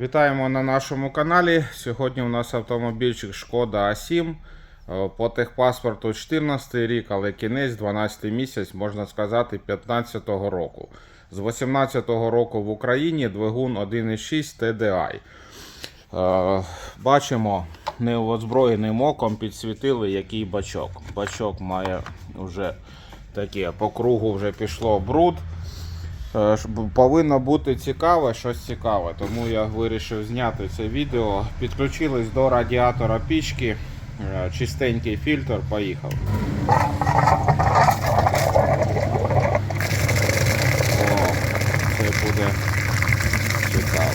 Вітаємо на нашому каналі. Сьогодні у нас автомобільчик Шкода А7. Е, По техпаспорту 14 рік, але кінець 12 місяць, можна сказати, 15-го року. З 18-го року в Україні двигун 1.6 TDI. Е, Бачимо неозброєним оком підсвітили, який бачок. Бачок має вже таке по кругу вже пішло бруд. Е, Повинно бути цікаве, щось цікаве, тому я вирішив зняти це відео. Підключились до радіатора пічки, е, чистенький фільтр, поїхав. О, це буде цікаво.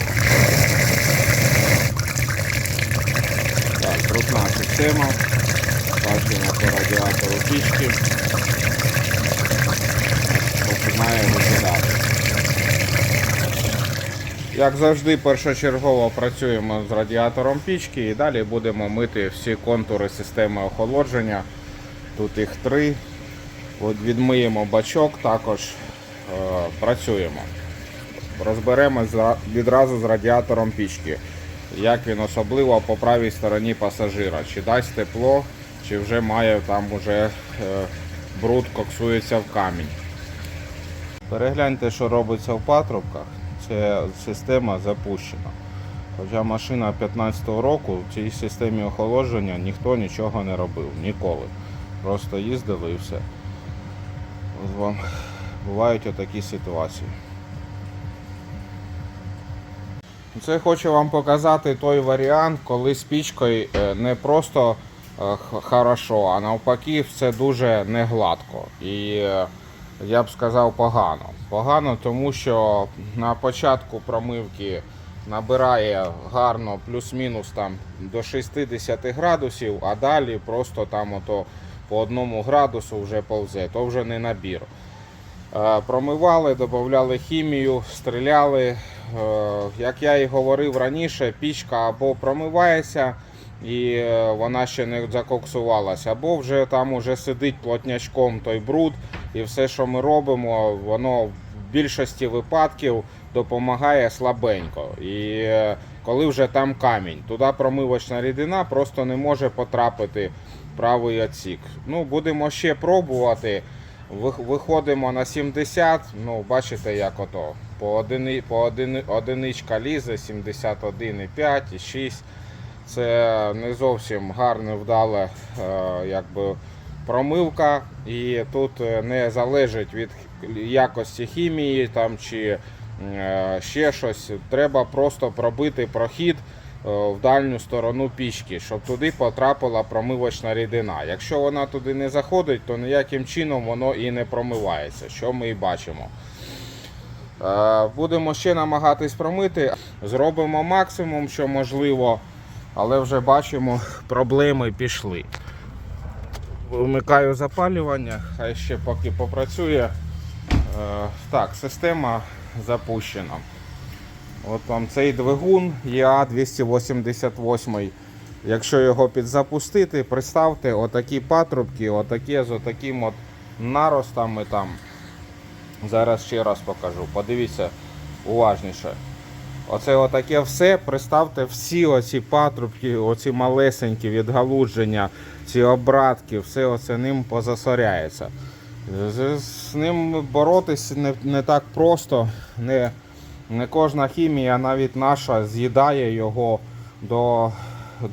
Так, крупна система. Бачимо по радіатору пічки. Починає Як завжди, першочергово працюємо з радіатором пічки і далі будемо мити всі контури системи охолодження. Тут їх три. От відмиємо бачок, також е, працюємо. Розберемо відразу з радіатором пічки. Як він особливо по правій стороні пасажира. Чи дасть тепло, чи вже має там уже е, бруд коксується в камінь. Перегляньте, що робиться в патрубках. Це система запущена. Хоча машина 15-го року в цій системі охолодження ніхто нічого не робив ніколи. Просто їздили і все. Бувають отакі ситуації. Це хочу вам показати той варіант, коли з пічкою е, не просто е, хорошо, а навпаки, все дуже негладко. І е, я б сказав погано. Погано, тому що на початку промивки набирає гарно плюс-мінус там до 60 градусів, а далі просто там ото по одному градусу вже повзе, то вже не набір. Е, Промивали, додавали хімію, стріляли. Е, Як я і говорив раніше, пічка або промивається і е, вона ще не закоксувалася, або вже там уже сидить плотнячком той бруд, і все, що ми робимо, воно в більшості випадків допомагає слабенько. І е, коли вже там камінь, туди промивочна рідина просто не може потрапити правий отсік. Ну, будемо ще пробувати. Виходимо на 70, ну бачите, як ото. По, одини, по одини, одиничка лізе 71,5 і 6. Це не зовсім гарне, вдале е, якби, промивка. І тут е, не залежить від якості хімії там, чи е, ще щось. Треба просто пробити прохід е, в дальню сторону пічки, щоб туди потрапила промивочна рідина. Якщо вона туди не заходить, то ніяким чином воно і не промивається, що ми і бачимо. Будемо ще намагатись промити. Зробимо максимум, що можливо, але вже бачимо, проблеми пішли. Вмикаю запалювання, хай ще поки попрацює. Е, Так, система запущена. От вам цей двигун ЄА-288. Якщо його підзапустити, представте отакі патрубки, отакі з отаким от наростами там. Зараз ще раз покажу. Подивіться уважніше. Оце отаке все. Представте всі оці патрубки, оці малесенькі відгалудження, ці обратки, все оце ним позасоряється. З, з ним боротись не, не так просто. Не, не кожна хімія, навіть наша, з'їдає його до,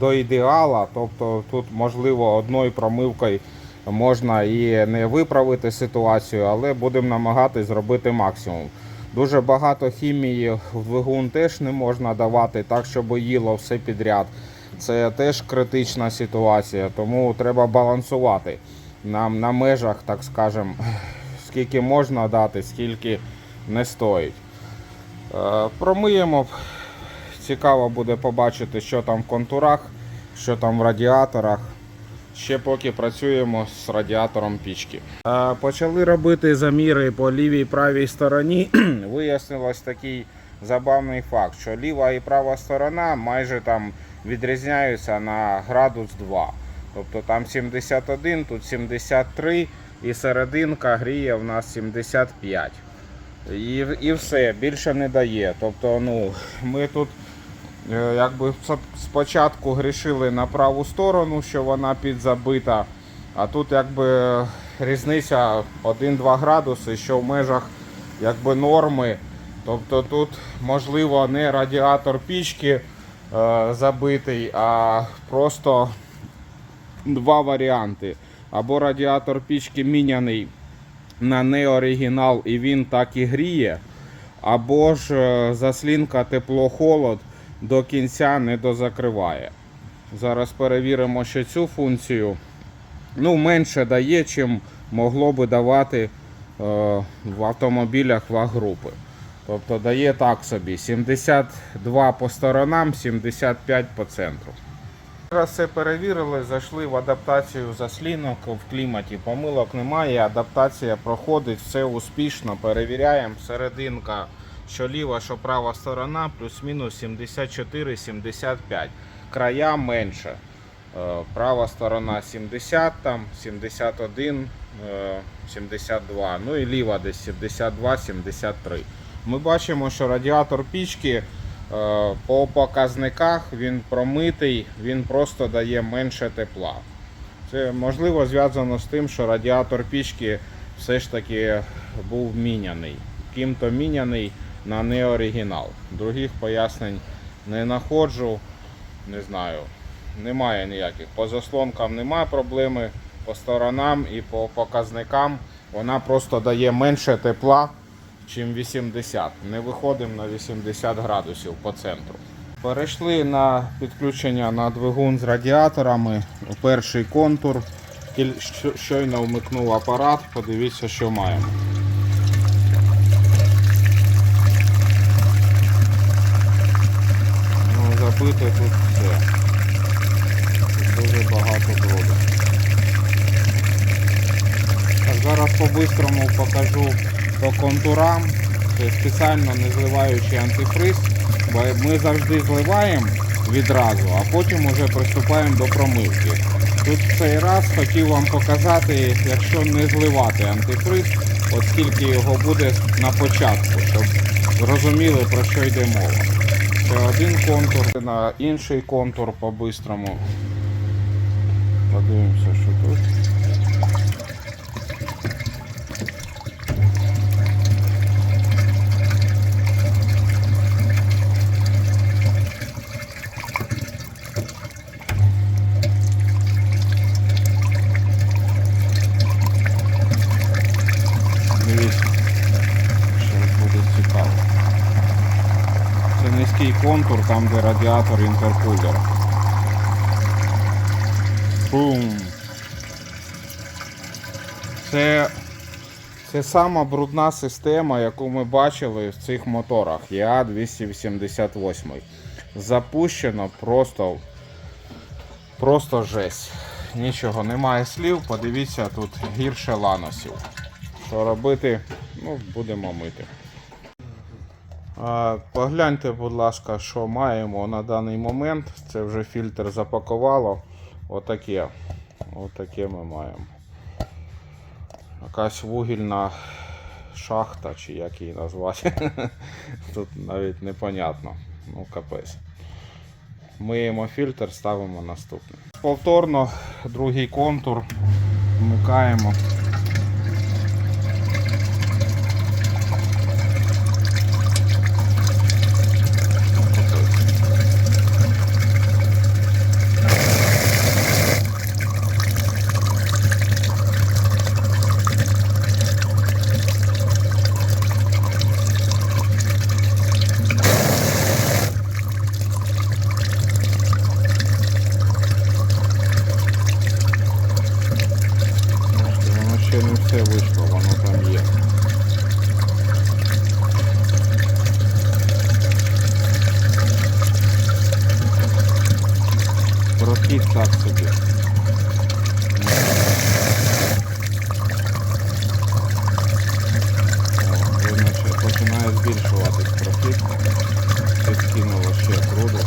до ідеала. Тобто тут, можливо, одною промивкою можна і не виправити ситуацію, але будемо намагатись зробити максимум. Дуже багато хімії в двигун теж не можна давати так, щоб їло все підряд. Це теж критична ситуація, тому треба балансувати нам на межах, так скажемо, скільки можна дати, скільки не стоїть. Е, Промиємо. Цікаво буде побачити, що там в контурах, що там в радіаторах. Ще поки працюємо з радіатором пічки. Почали робити заміри по лівій і правій стороні. Вияснилось такий забавний факт, що ліва і права сторона майже там відрізняються на градус 2. Тобто там 71, тут 73 і серединка гріє в нас 75. І, і все, більше не дає. Тобто, ну, ми тут Якби спочатку грішили на праву сторону, що вона підзабита, а тут якби різниця 1-2 градуси, що в межах якби норми. Тобто тут можливо не радіатор пічки е, забитий, а просто два варіанти. Або радіатор пічки міняний на неоригінал і він так і гріє, або ж е, заслінка тепло-холод до кінця не дозакриває. Зараз перевіримо, що цю функцію ну, менше дає, чим могло би давати е, в автомобілях ваг-групи. Тобто дає так собі 72 по сторонам, 75 по центру. Зараз все перевірили, зайшли в адаптацію заслінок в кліматі. Помилок немає, адаптація проходить, все успішно. Перевіряємо. Серединка, що ліва, що права сторона, плюс-мінус 74-75. Края менше. Е, Права сторона 70, там 71, е, 72. Ну і ліва десь 72-73. Ми бачимо, що радіатор пічки Е, По показниках він промитий, він просто дає менше тепла. Це можливо зв'язано з тим, що радіатор пічки все ж таки був міняний. Ким-то міняний на неоригінал. Других пояснень не знаходжу. Не знаю. Немає ніяких. По заслонкам немає проблеми, по сторонам і по показникам вона просто дає менше тепла чим 80. Не виходимо на 80 градусів по центру. Перейшли на підключення на двигун з радіаторами. Перший контур. Щойно вмикнув апарат. Подивіться, що маємо. Ну, тут все. Дуже багато броду. Зараз по-бистрому покажу по контурам. Спеціально не зливаючи антифриз, бо ми завжди зливаємо відразу, а потім вже приступаємо до промивки. Тут в цей раз хотів вам показати, якщо не зливати антифриз, от скільки його буде на початку, щоб зрозуміли про що йде мова. Це один контур, на інший контур по-бистрому. Подивимося, що тут. Дивіться, що буде цікаво. Це контур, там де радіатор інтеркулера. Бум. Це, це сама брудна система, яку ми бачили в цих моторах ЯА-288. Запущено просто, просто жесть. Нічого, немає слів, подивіться, тут гірше ланосів. Що робити? Ну, будемо мити. Погляньте, будь ласка, що маємо на даний момент. Це вже фільтр запакувало. Отаке. Отаке ми маємо. Якась вугільна шахта, чи як її назвати. Тут навіть непонятно. Ну, капець. Миємо фільтр, ставимо наступний. Повторно другий контур вмикаємо. Воно ще не все вийшло, воно там є. Прохід так собі. О, видно, що починає збільшуватись прохід. Підкинуло ще круду.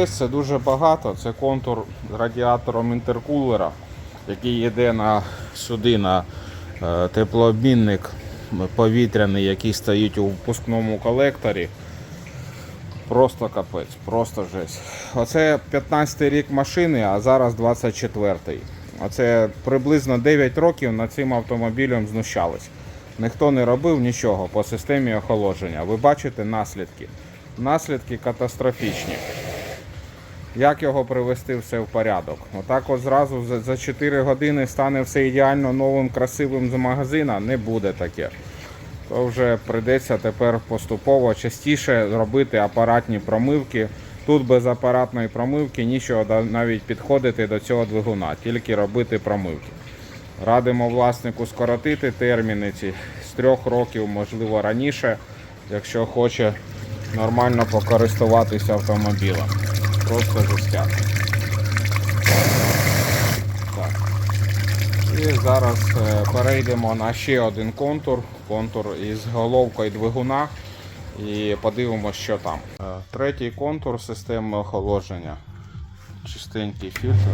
Просто це дуже багато. Це контур з радіатором інтеркулера, який йде на, сюди на е, теплообмінник повітряний, який стоїть у впускному колекторі. Просто капець, просто жесть. Оце 15 рік машини, а зараз 24-й. Оце приблизно 9 років над цим автомобілем знущались. Ніхто не робив нічого по системі охолодження. Ви бачите наслідки. Наслідки катастрофічні. Як його привести все в порядок? Отак от зразу за- за 4 години стане все ідеально новим, красивим з магазина. Не буде таке. То вже прийдеться тепер поступово частіше робити апаратні промивки. Тут без апаратної промивки нічого навіть підходити до цього двигуна, тільки робити промивки. Радимо власнику скоротити терміни ці з трьох років, можливо раніше, якщо хоче нормально покористуватися автомобілем. Просто жестяк. Так. І зараз е, перейдемо на ще один контур, контур із головкою двигуна. І подивимося, що там. Е, Третій контур системи охолодження. Чистенький фільтр.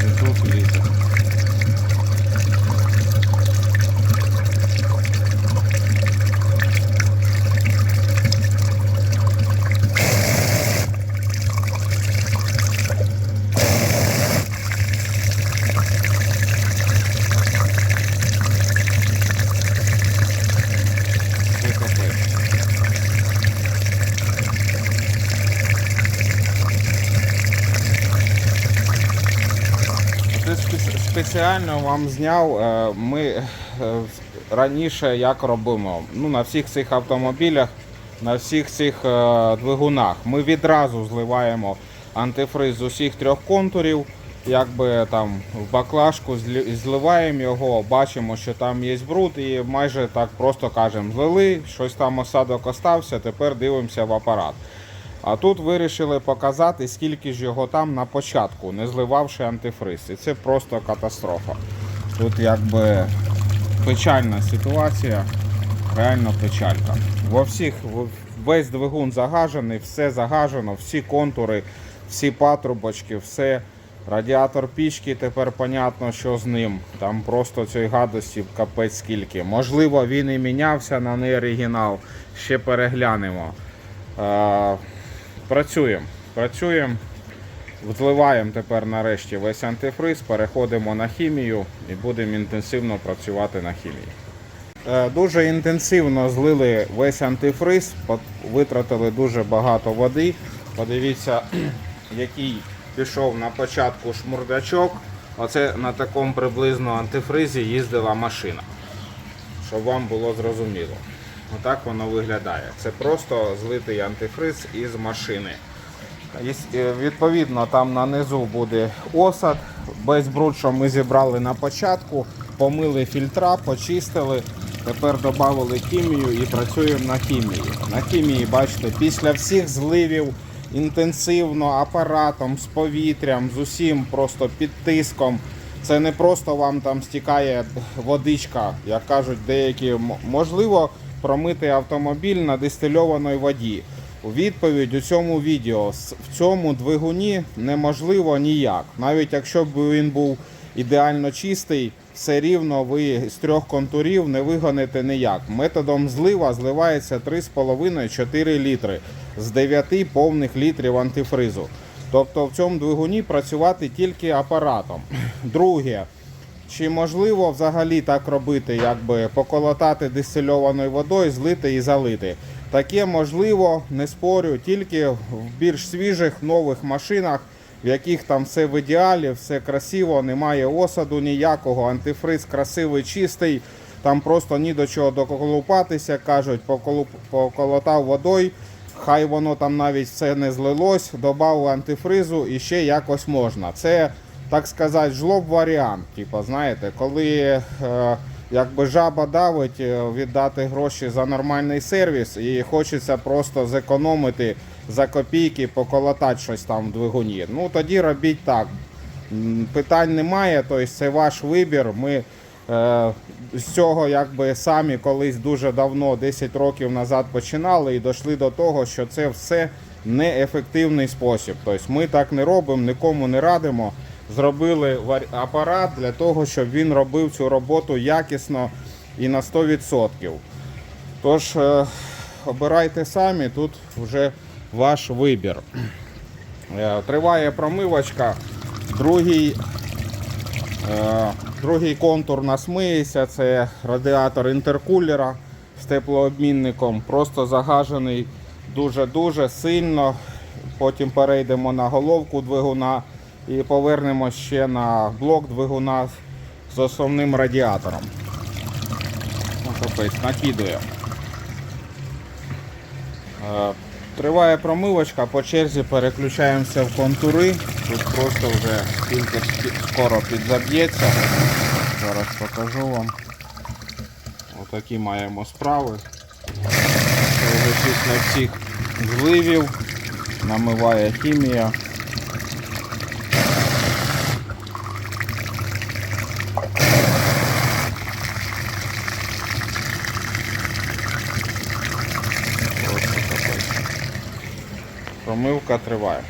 І тут лізе. Це капець. Це спе- спеціально вам зняв. е, Ми е, раніше як робимо. Ну, на всіх цих автомобілях, на всіх цих е, двигунах. Ми відразу зливаємо антифриз з усіх трьох контурів. Якби там в баклажку зливаємо його, бачимо, що там є бруд, і майже так просто кажемо, злили, щось там осадок остався, тепер дивимося в апарат. А тут вирішили показати, скільки ж його там на початку, не зливавши антифриз. І це просто катастрофа. Тут якби печальна ситуація, реально печалька. Во всіх весь двигун загажений, все загажено, всі контури, всі патрубочки, все. Радіатор пічки, тепер понятно, що з ним. Там просто цієї гадості капець скільки. Можливо, він і мінявся на неоригінал. Ще переглянемо. Працюємо. Працюємо. Вливаємо тепер нарешті весь антифриз, переходимо на хімію і будемо інтенсивно працювати на хімії. Е, Дуже інтенсивно злили весь антифриз, витратили дуже багато води. Подивіться, який пішов на початку шмурдачок. Оце на такому приблизно антифризі їздила машина. Щоб вам було зрозуміло. Отак воно виглядає. Це просто злитий антифриз із машини. Е, Відповідно, там на низу буде осад. Без бруд, що ми зібрали на початку, помили фільтра, почистили. Тепер додали хімію і працюємо на хімії. На хімії, бачите, після всіх зливів інтенсивно апаратом, з повітрям, з усім просто під тиском. Це не просто вам там стікає водичка, як кажуть деякі, можливо промити автомобіль на дистильованій воді. У відповідь у цьому відео в цьому двигуні неможливо ніяк. Навіть якщо б він був ідеально чистий, все рівно ви з трьох контурів не вигоните ніяк. Методом злива зливається 3,5-4 літри з 9 повних літрів антифризу. Тобто в цьому двигуні працювати тільки апаратом. Друге, чи можливо взагалі так робити, якби поколотати дистильованою водою, злити і залити? Таке можливо, не спорю, тільки в більш свіжих нових машинах, в яких там все в ідеалі, все красиво, немає осаду ніякого, антифриз красивий, чистий. Там просто ні до чого доколупатися, кажуть, поколотав водою, хай воно там навіть все не злилось, додав антифризу і ще якось можна. Це, так сказати, жлоб варіант. Типу, знаєте, коли е, якби жаба давить е, віддати гроші за нормальний сервіс, і хочеться просто зекономити за копійки, поколотати щось там в двигуні. Ну тоді робіть так. Питань немає, тобто це ваш вибір. Ми е, з цього якби самі колись дуже давно, 10 років назад починали і дійшли до того, що це все неефективний спосіб. Тобто ми так не робимо, нікому не радимо. Зробили апарат для того, щоб він робив цю роботу якісно і на 100%. Тож е, обирайте самі, тут вже ваш вибір. Е, Триває промивочка. Другий, е, другий контур нас миється. Це радіатор інтеркулера з теплообмінником. Просто загажений дуже-дуже сильно. Потім перейдемо на головку двигуна і повернемо ще на блок двигуна з основним радіатором. Ну, капець, накидує. Е, Триває промивочка, по черзі переключаємося в контури. Тут просто вже фільтр скоро підзаб'ється. Зараз покажу вам. Отакі маємо справи. Це вже після всіх зливів намиває хімія. Промивка триває.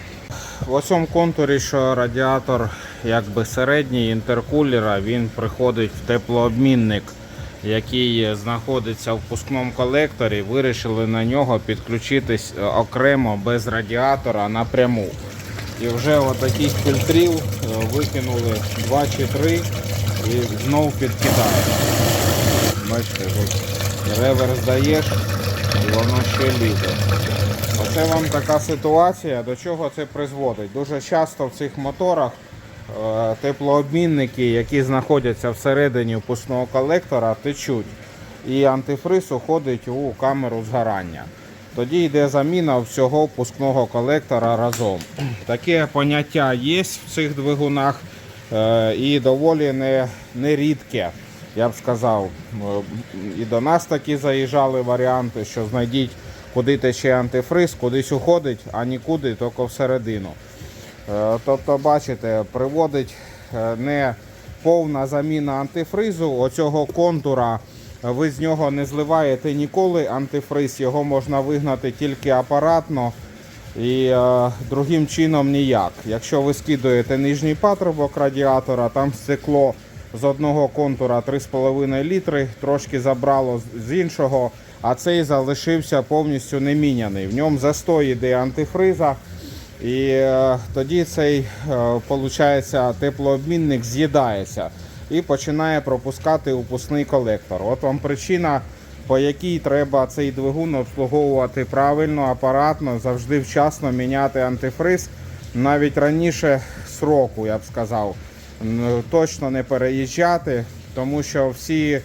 В цьому контурі, що радіатор якби середній інтеркулера, він приходить в теплообмінник, який знаходиться в впускному колекторі. Вирішили на нього підключитись е, окремо без радіатора напряму. І вже от таких фільтрів е, викинули 2 чи 3 і знов підкидають. Бачите, тут реверс даєш і воно ще лізе. Оце вам така ситуація, до чого це призводить. Дуже часто в цих моторах е, теплообмінники, які знаходяться всередині впускного колектора, течуть. І антифриз уходить у камеру згорання. Тоді йде заміна всього впускного колектора разом. Таке поняття є в цих двигунах е, і доволі не, не. Я б сказав, Е, і до нас такі заїжджали варіанти, що знайдіть, куди тече антифриз, кудись уходить, а нікуди, тільки всередину. Е, Тобто, бачите, приводить е, не повна заміна антифризу, оцього контура. Ви з нього не зливаєте ніколи антифриз, його можна вигнати тільки апаратно і е, другим чином ніяк. Якщо ви скидуєте нижній патрубок радіатора, там стекло з одного контура 3,5 літри, трошки забрало з іншого, а цей залишився повністю не міняний. В ньому застой іде антифриза. І е, тоді цей е, теплообмінник з'їдається і починає пропускати упускний колектор. От вам причина, по якій треба цей двигун обслуговувати правильно, апаратно, завжди вчасно міняти антифриз, навіть раніше сроку, я б сказав. Точно не переїжджати, тому що всі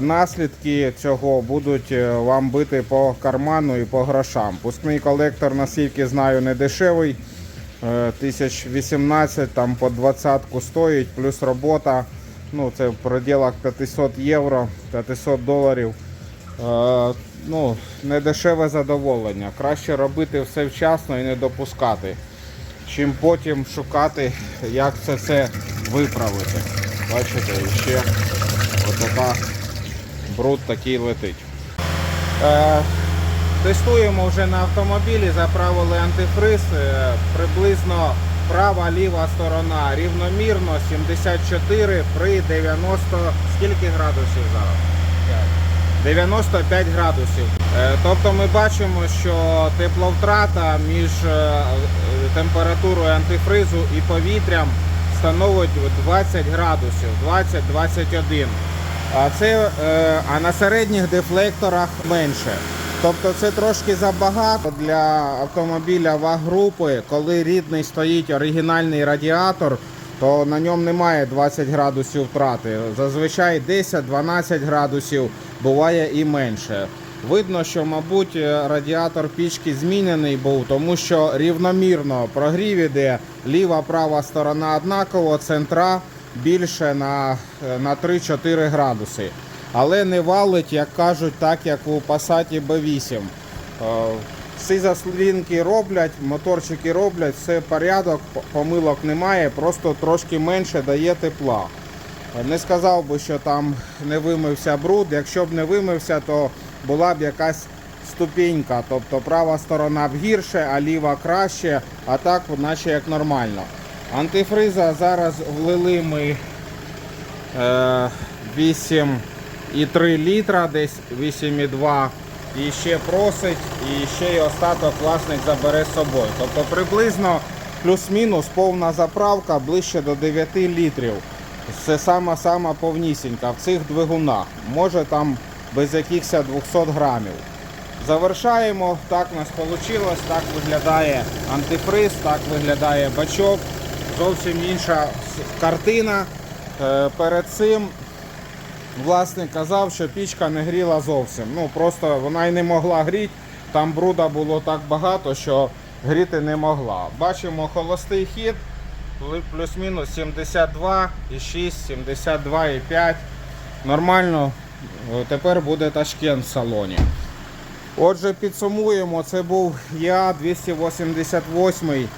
наслідки цього будуть е, вам бити по карману і по грошам. Пускний колектор, наскільки знаю, не дешевий. Е, 1018 там по 20 стоїть, плюс робота. Ну, це в пределах 500 євро, 500 доларів. Е, ну, не дешеве задоволення. Краще робити все вчасно і не допускати, чим потім шукати, як це все виправити. Бачите, ще отака бруд такий летить. Е, Тестуємо вже на автомобілі, заправили антифриз. е, Приблизно права ліва сторона рівномірно 74 при 90 скільки градусів зараз? 95 градусів. Е, Тобто ми бачимо, що тепловтрата між температурою антифризу і повітрям становить 20 градусів, 20-21. А це е, а на середніх дефлекторах менше. Тобто це трошки забагато для автомобіля ВАГ-групи, коли рідний стоїть оригінальний радіатор, то на ньому немає 20 градусів втрати. Зазвичай 10-12 градусів буває і менше. Видно, що, мабуть, радіатор пічки змінений був, тому що рівномірно прогрів іде ліва, права сторона однаково, центра більше на, на 3-4 градуси. Але не валить, як кажуть, так як у Passat B8. Е, Всі заслінки роблять, моторчики роблять, все порядок, помилок немає, просто трошки менше дає тепла. Не сказав би, що там не вимився бруд. Якщо б не вимився, то була б якась ступінька. Тобто права сторона б гірше, а ліва краще, а так наче як нормально. Антифриза зараз влили ми е, 8,3 літра, десь 8,2 і ще просить, і ще й остаток власник забере з собою. Тобто приблизно плюс-мінус повна заправка ближче до 9 літрів. Це сама сама повнісінька в цих двигунах. Може там без якихось 200 грамів. Завершаємо. Так у нас вийшло. Так виглядає антифриз, так виглядає бачок. Зовсім інша картина. Е, Перед цим власник казав, що пічка не гріла зовсім. Ну просто вона й не могла гріти. Там бруда було так багато, що гріти не могла. Бачимо холостий хід, плюс-мінус 72,6, 72,5. Нормально. Е, Тепер буде ташкент в салоні. Отже, підсумуємо, це був ЯА 288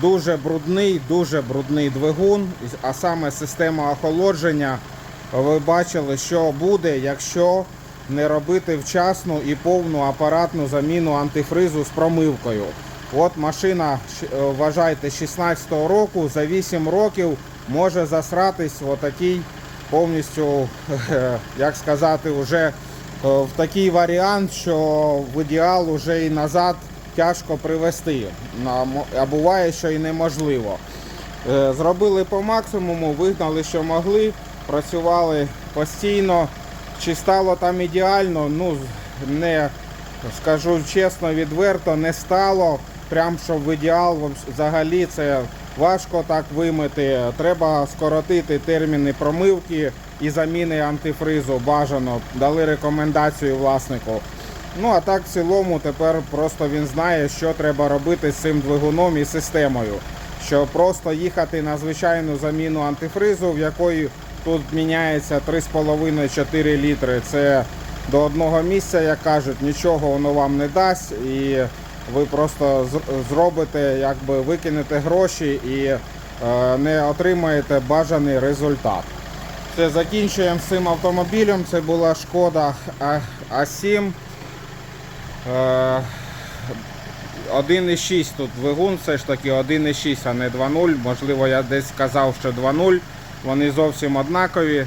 дуже брудний, дуже брудний двигун, а саме система охолодження. Ви бачили, що буде, якщо не робити вчасну і повну апаратну заміну антифризу з промивкою. От машина, е, вважайте, 16-го року, за 8 років може засратись в отакий повністю, як сказати, вже е, в такий варіант, що в ідеал уже і назад тяжко привести. А буває, що і неможливо. Е, Зробили по максимуму, вигнали, що могли, працювали постійно. Чи стало там ідеально, ну не скажу чесно, відверто, не стало. Прям щоб в ідеал взагалі це важко так вимити. Треба скоротити терміни промивки і заміни антифризу бажано. Дали рекомендацію власнику. Ну а так в цілому тепер просто він знає, що треба робити з цим двигуном і системою. Що просто їхати на звичайну заміну антифризу, в якої тут міняється 3,5-4 літри. Це до одного місця, як кажуть, нічого воно вам не дасть, і ви просто зробите, якби викинете гроші і е, не отримаєте бажаний результат. Все, закінчуємо з цим автомобілем. Це була шкода А7. Е, 1,6 тут двигун, все ж таки 1,6, а не 2,0. Можливо, я десь сказав, що 2,0. Вони зовсім однакові.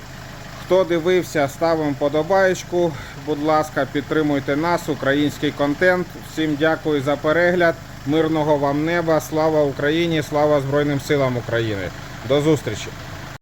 Хто дивився, ставимо подобаєчку. Будь ласка, підтримуйте нас, український контент. Всім дякую за перегляд. Мирного вам неба. Слава Україні! Слава Збройним силам України. До зустрічі!